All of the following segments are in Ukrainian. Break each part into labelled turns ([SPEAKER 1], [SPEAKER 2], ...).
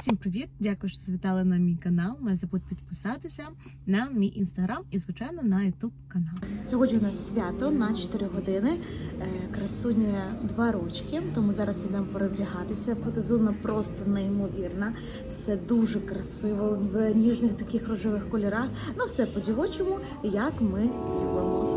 [SPEAKER 1] Усім привіт! Дякую, що завітали на мій канал. Не забудь підписатися на мій інстаграм і, звичайно, на ютуб канал. Сьогодні у нас свято на 4 години. Е, Красуні два рочки, тому зараз йдемо перевдягатися. Фотозона просто неймовірна. Все дуже красиво в ніжних таких рожевих кольорах. Ну все по дівочому, як ми любимо.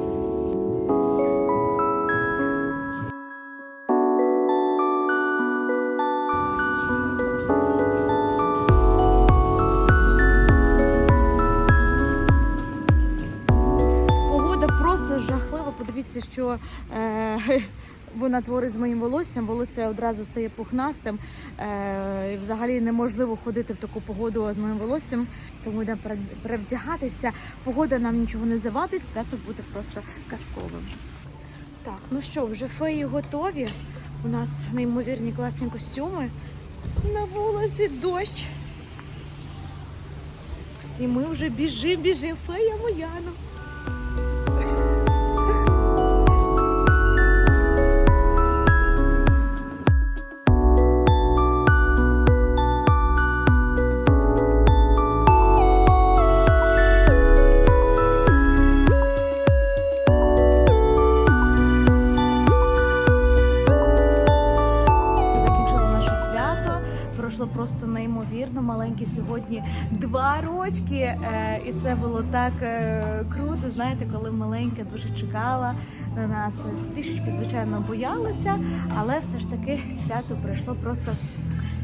[SPEAKER 1] Що е, вона творить з моїм волоссям. Волосся одразу стає пухнастим. Е, і взагалі неможливо ходити в таку погоду з моїм волоссям. Тому йдемо пере- перевдягатися. Погода нам нічого не завадить, свято буде просто казковим. Так, ну що, вже феї готові. У нас неймовірні класні костюми. На вулиці дощ. І ми вже біжимо, біжимо, фея моя. Неймовірно. Сьогодні два рочки. Е, і це було так е, круто. Знаєте, коли маленька дуже чекала на нас. Трішечки, звичайно, боялася, але все ж таки свято пройшло просто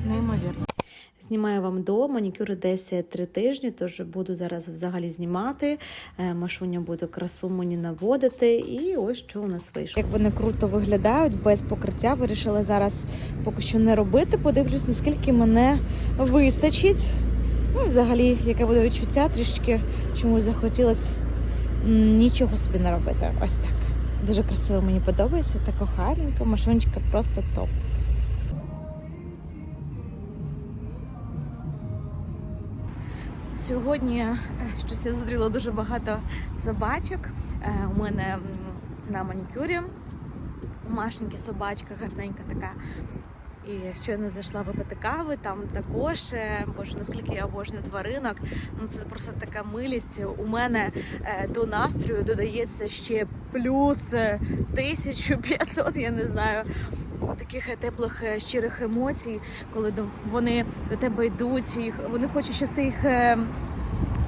[SPEAKER 1] неймовірно. Знімаю вам до манікюри десь три тижні, тож буду зараз взагалі знімати. Е, Машуня буде красу мені наводити. І ось що у нас вийшло. Як вони круто виглядають без покриття. Вирішила зараз поки що не робити. Подивлюсь, наскільки мене вистачить. Ну і взагалі, яке буде відчуття, трішечки чомусь захотілося нічого собі не робити. Ось так. Дуже красиво мені подобається, така гарненька, машиночка просто топ. Сьогодні е, щось я зустріла дуже багато собачок. Е, У мене на манікюрі машенька собачка, гарненька така. І щойно зайшла випити кави, там також, е, боже, наскільки я обожнюю тваринок. Ну це просто така милість. У мене до настрою додається ще плюс е, 1500, я не знаю, таких е, теплих е, щирих емоцій, коли вони до тебе йдуть, їх вони хочуть, щоб ти їх. е,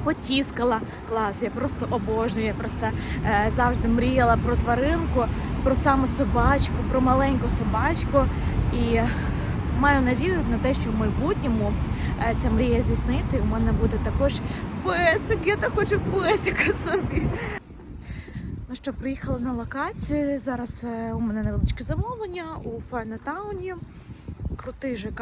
[SPEAKER 1] Потіскала клас, я просто обожнюю. Я просто е, завжди мріяла про тваринку, про саме собачку, про маленьку собачку. І маю надію на те, що в майбутньому е, ця мрія здійсниться. І у мене буде також песик. Я так хочу песика собі. Що, приїхала на локацію. Зараз е, у мене невеличке замовлення у Файнатауні. Крутий ЖК.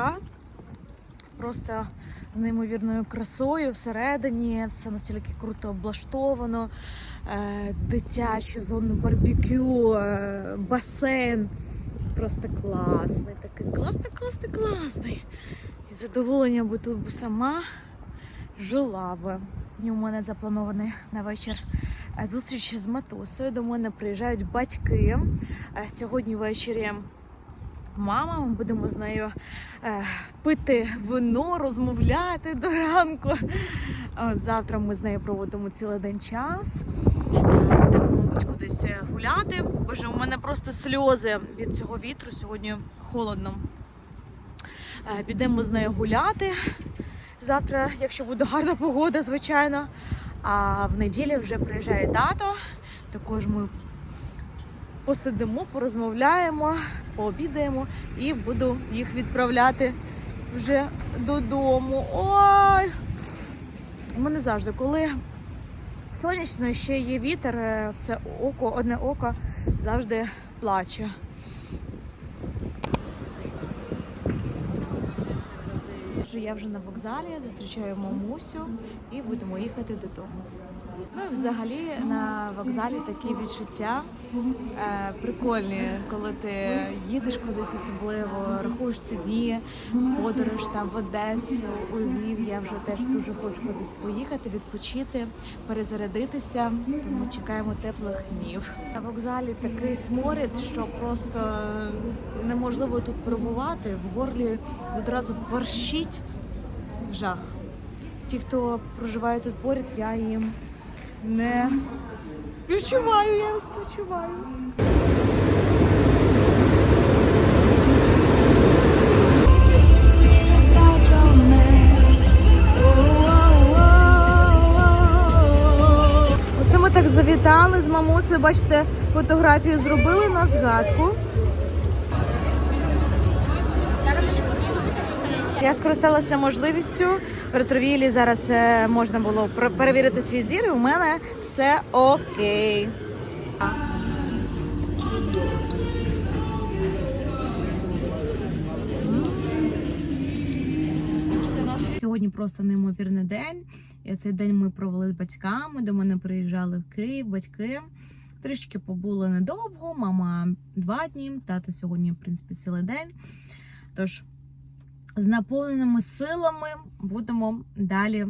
[SPEAKER 1] Просто з неймовірною красою всередині, все настільки круто облаштовано, е, дитячі зони барбекю, е, басейн. Просто класний, такий класний, класний, класний. І задоволення, бо тут сама жила би. І у мене запланований на вечір зустріч з матусею. До мене приїжджають батьки. Сьогодні ввечері мама. Ми будемо з нею е, пити вино, розмовляти до ранку. От завтра ми з нею проводимо цілий день час. Е, Підемо, мабуть, кудись гуляти. Боже, у мене просто сльози від цього вітру. Сьогодні холодно. Е, Підемо з нею гуляти. Завтра, якщо буде гарна погода, звичайно. А в неділю вже приїжджає тато. Також ми посидимо, порозмовляємо, пообідаємо і буду їх відправляти вже додому. Ой! У мене завжди, коли сонячно ще є вітер, е, все око, одне око завжди плаче. Отже, Я вже на вокзалі, зустрічаю мамусю і будемо їхати додому. Ну і взагалі на вокзалі такі відчуття е, прикольні, коли ти їдеш кудись особливо, рахуєш ці дні, подорож там в Одесу, у Львів. Я вже теж дуже хочу кудись поїхати, відпочити, перезарядитися. Тому чекаємо теплих днів. На вокзалі такий сморід, що просто неможливо тут перебувати. В горлі одразу борщить. жах. Ті, хто проживає тут поряд, я їм не співчуваю, я співчуваю. Оце ми так завітали з мамусею, бачите, фотографію зробили на згадку. Я скористалася можливістю в ретровілі. Зараз е, можна було перевірити свій зір, і у мене все окей. Сьогодні просто неймовірний день. І цей день ми провели з батьками. До мене приїжджали в Київ батьки. Трішки побули недовго. Мама два дні, тато сьогодні, в принципі, цілий день. Тож з наповненими силами будемо далі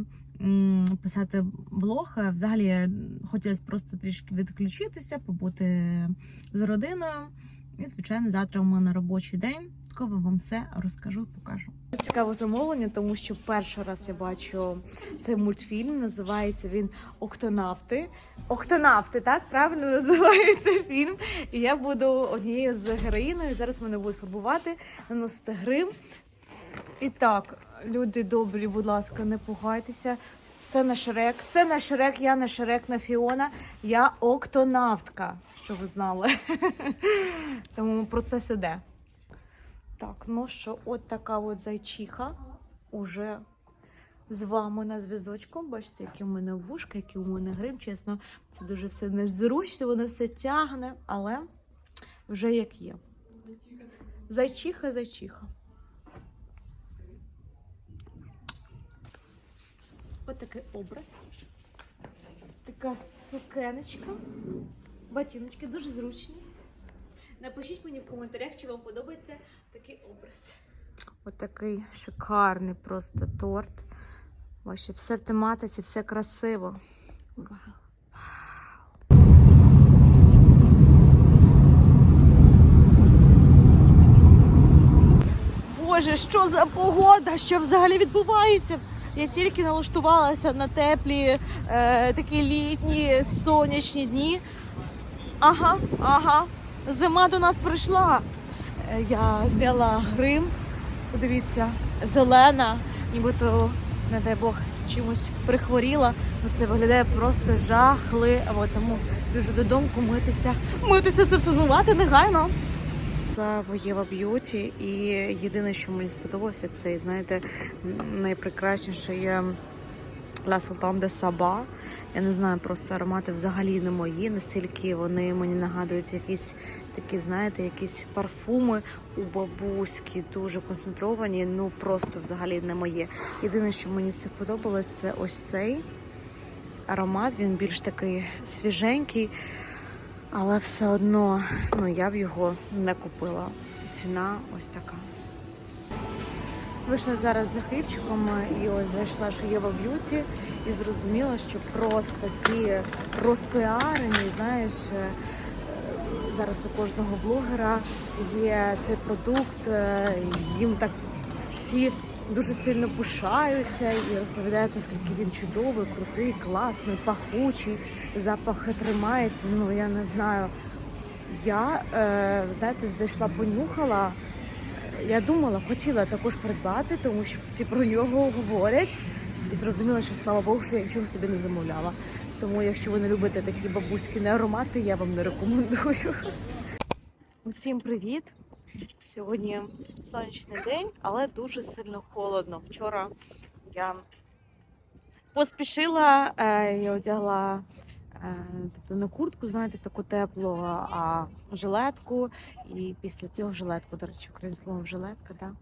[SPEAKER 1] писати влог. Взагалі хотілося просто трішки відключитися, побути з родиною. І, звичайно, завтра у мене робочий день. Скоро вам все розкажу покажу. Цікаве замовлення, тому що перший раз я бачу цей мультфільм. Називається він Октонавти. Октонавти, так правильно називається фільм. І я буду однією з героїною. Зараз мене будуть фарбувати, наносити грим. І так, люди добрі, будь ласка, не пугайтеся. Це не Шрек, це не Шрек, я не Шрек, не Фіона, я октонавтка, що ви знали. Тому процес іде. Так, ну що, от така от зайчиха уже з вами на зв'язочку. Бачите, які у мене вушка, які у мене грим. Чесно, це дуже все незручно, воно все тягне, але вже як є. Зайчиха, зайчиха. Ось такий образ. Така сукеночка. Ботиночки дуже зручні. Напишіть мені в коментарях, чи вам подобається такий образ. Ось такий шикарний просто торт. Бачите, все в тематиці, все красиво. Вау. Боже, що за погода? Що взагалі відбувається? Я тільки налаштувалася на теплі, е, такі літні сонячні дні. Ага, ага. Зима до нас прийшла. Е, Я зняла грим. Подивіться, зелена, нібито, не дай Бог, чимось прихворіла. Ну, Це виглядає просто жахливо. Тому дуже додому митися. Митися це все змивати негайно. Це Єва Б'юті, і єдине, що мені сподобалося, це, знаєте, найпрекрасніше є La Sultan de Saba. Я не знаю, просто аромати взагалі не мої. Настільки вони мені нагадують якісь такі, знаєте, якісь парфуми у бабуськи, дуже концентровані. Ну просто взагалі не моє. Єдине, що мені це подобалось, це ось цей аромат. Він більш такий свіженький, але все одно ну, я б його не купила. Ціна ось така. Вийшла зараз за хлібчиком і ось зайшла що Єва Б'юті і зрозуміла, що просто ці розпіарені, знаєш, е, зараз у кожного блогера є цей продукт, е, їм так всі дуже сильно пишаються і розповідають, наскільки він чудовий, крутий, класний, пахучий, запах тримається. Ну я не знаю. Я, е, знаєте, зайшла, понюхала. Я думала, хотіла також придбати, тому що всі про нього говорять. І зрозуміла, що слава Богу, що я нічого собі не замовляла. Тому, якщо ви не любите такі бабуські аромати, я вам не рекомендую. Усім привіт! Сьогодні сонячний день, але дуже сильно холодно. Вчора я поспішила е, і одягла тобто не куртку, знаєте, таку теплу, а жилетку. І після цього жилетку, до речі, українською мовою жилетка, так?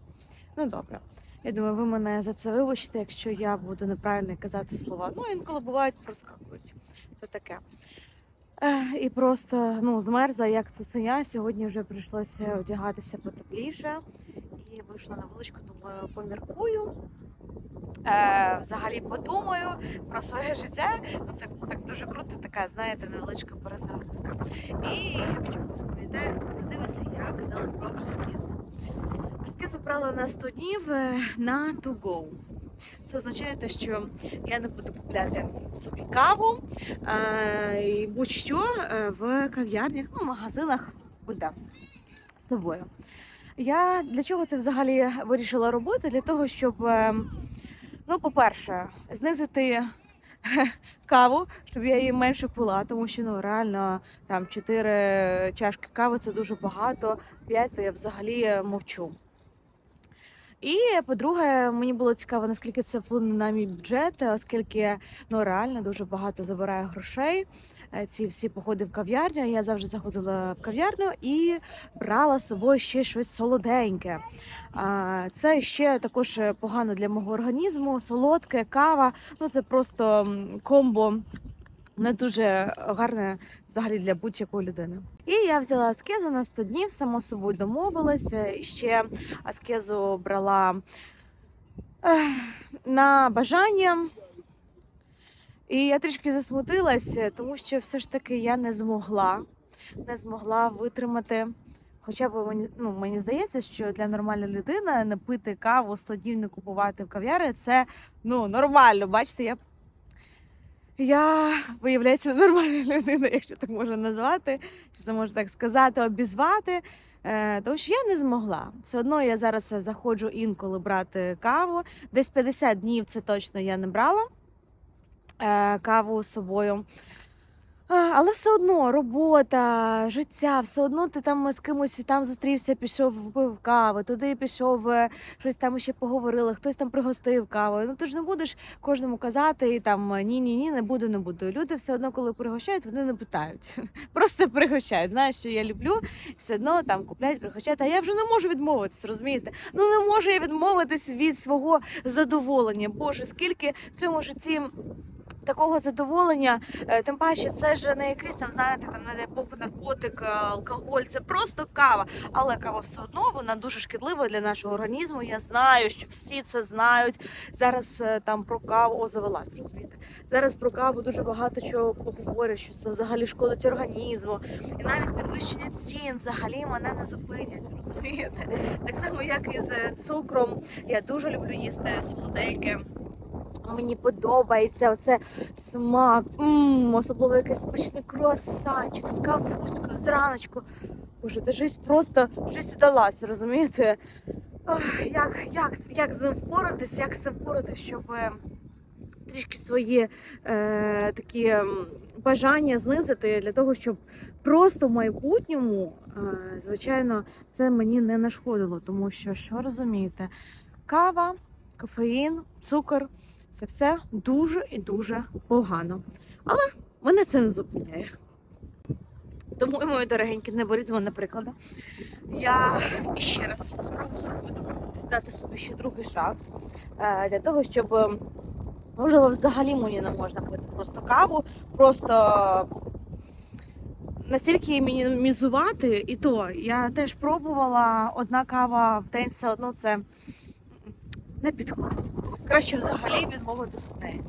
[SPEAKER 1] Ну добре. Я думаю, ви мене за це вибачите, якщо я буду неправильно казати слова. Ну, інколи бувають, проскакують. Це таке. Е, І просто ну, змерзла, як цуценя. Сьогодні вже прийшлося одягатися потепліше. І вийшла на вуличку, думаю, поміркую. Е, взагалі подумаю про своє життя. Ну, це так дуже круто, така, знаєте, невеличка перезагрузка. І якщо хтось пам'ятає, хто не дивиться, я казала про аскезу. Аскезу брала на 100 днів е, на to go. Це означає те, що я не буду купляти собі каву е, і будь-що е, в кав'ярнях, ну, магазинах буде з собою. Я для чого це взагалі вирішила робити? Для того, щоб, е, ну, по-перше, знизити каву, щоб я її менше пила, тому що ну реально там 4 чашки кави це дуже багато, 5 то я взагалі мовчу. І по-друге, мені було цікаво, наскільки це вплине на мій бюджет, оскільки ну реально дуже багато забирає грошей. Е, Ці всі походи в кав'ярню. Я завжди заходила в кав'ярню і брала з собою ще щось солоденьке. Це ще також погано для мого організму. Солодке, кава. Ну це просто комбо не дуже гарне взагалі для будь-якої людини. І я взяла аскезу на 100 днів, само собою домовилася. І ще аскезу брала на бажання. І я трішки засмутилася, тому що все ж таки я не змогла, не змогла витримати. Хоча б мені, ну, мені здається, що для нормальної людини не пити каву 100 днів не купувати в кав'ярні це ну, нормально. Бачите, я, я виявляється нормальна людина, якщо так можна назвати, що це можна так сказати, обізвати. Е, тому що я не змогла. Все одно я зараз заходжу інколи брати каву. Десь 50 днів це точно я не брала е, каву з собою. Але все одно робота, життя, все одно ти там з кимось там зустрівся, пішов випив каву, туди пішов, е, щось там ще поговорили, хтось там пригостив кавою. Ну ти ж не будеш кожному казати і там ні, ні, ні, не буду, не буду. Люди все одно, коли пригощають, вони не питають. Просто пригощають. Знаєш, що я люблю, все одно там купляють, пригощають. А я вже не можу відмовитись, розумієте? Ну не можу я відмовитись від свого задоволення. Боже, скільки в цьому житті. Такого задоволення, Е, тим паче, це ж не якийсь там, знаєте, там не Бог наркотик, е, алкоголь, це просто кава. Але кава все одно вона дуже шкідлива для нашого організму. Я знаю, що всі це знають. Зараз е, там про каву о, завелась, розумієте. Зараз про каву дуже багато чого говорять, що це взагалі шкодить організму. І навіть підвищення цін взагалі мене не зупинять, розумієте? Так само, як і з цукром. Я дуже люблю їсти солоденьке. Мені подобається оце смак, М, особливо якийсь смачний круасанчик з кавуською, зраночку. Боже, та жизнь просто жизнь удалась, розумієте? Ох, як, як, як з ним впоратись, як з цим впоратись, щоб е, трішки свої е, такі бажання знизити для того, щоб просто в майбутньому, е, звичайно, це мені не нашкодило, тому що що розумієте, кава, кофеїн, цукор. Це все дуже і дуже погано. Але мене це не зупиняє. Тому, мої дорогенькі, не беріть з мене прикладу. Я ще раз спробую собою домовитись, дати собі ще другий шанс е, для того, щоб е, можливо взагалі мені не можна пити просто каву, просто настільки мінімізувати, і то я теж пробувала одна кава в день, все одно це не підходить. Краще взагалі відмовитись від неї.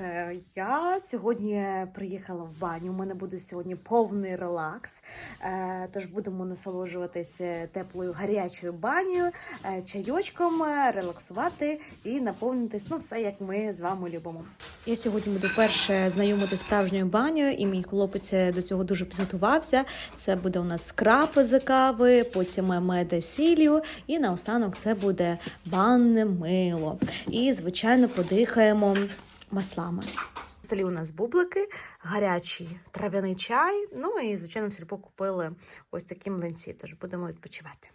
[SPEAKER 1] Е, Я сьогодні приїхала в баню. У мене буде сьогодні повний релакс. Е, Тож будемо насолоджуватися теплою гарячою банею, е, чайочком, релаксувати і наповнитись. Ну, все як ми з вами любимо. Я сьогодні буду перше знайомити справжньою банею, і мій хлопець до цього дуже підготувався. Це буде у нас скраб з кави, потім меда сіллю, і наостанок це буде банне мило. І, звичайно, подихаємо маслами. В столі у нас бублики, гарячий трав'яний чай. Ну і, звичайно, сільпо купили ось такі млинці. Тож будемо відпочивати.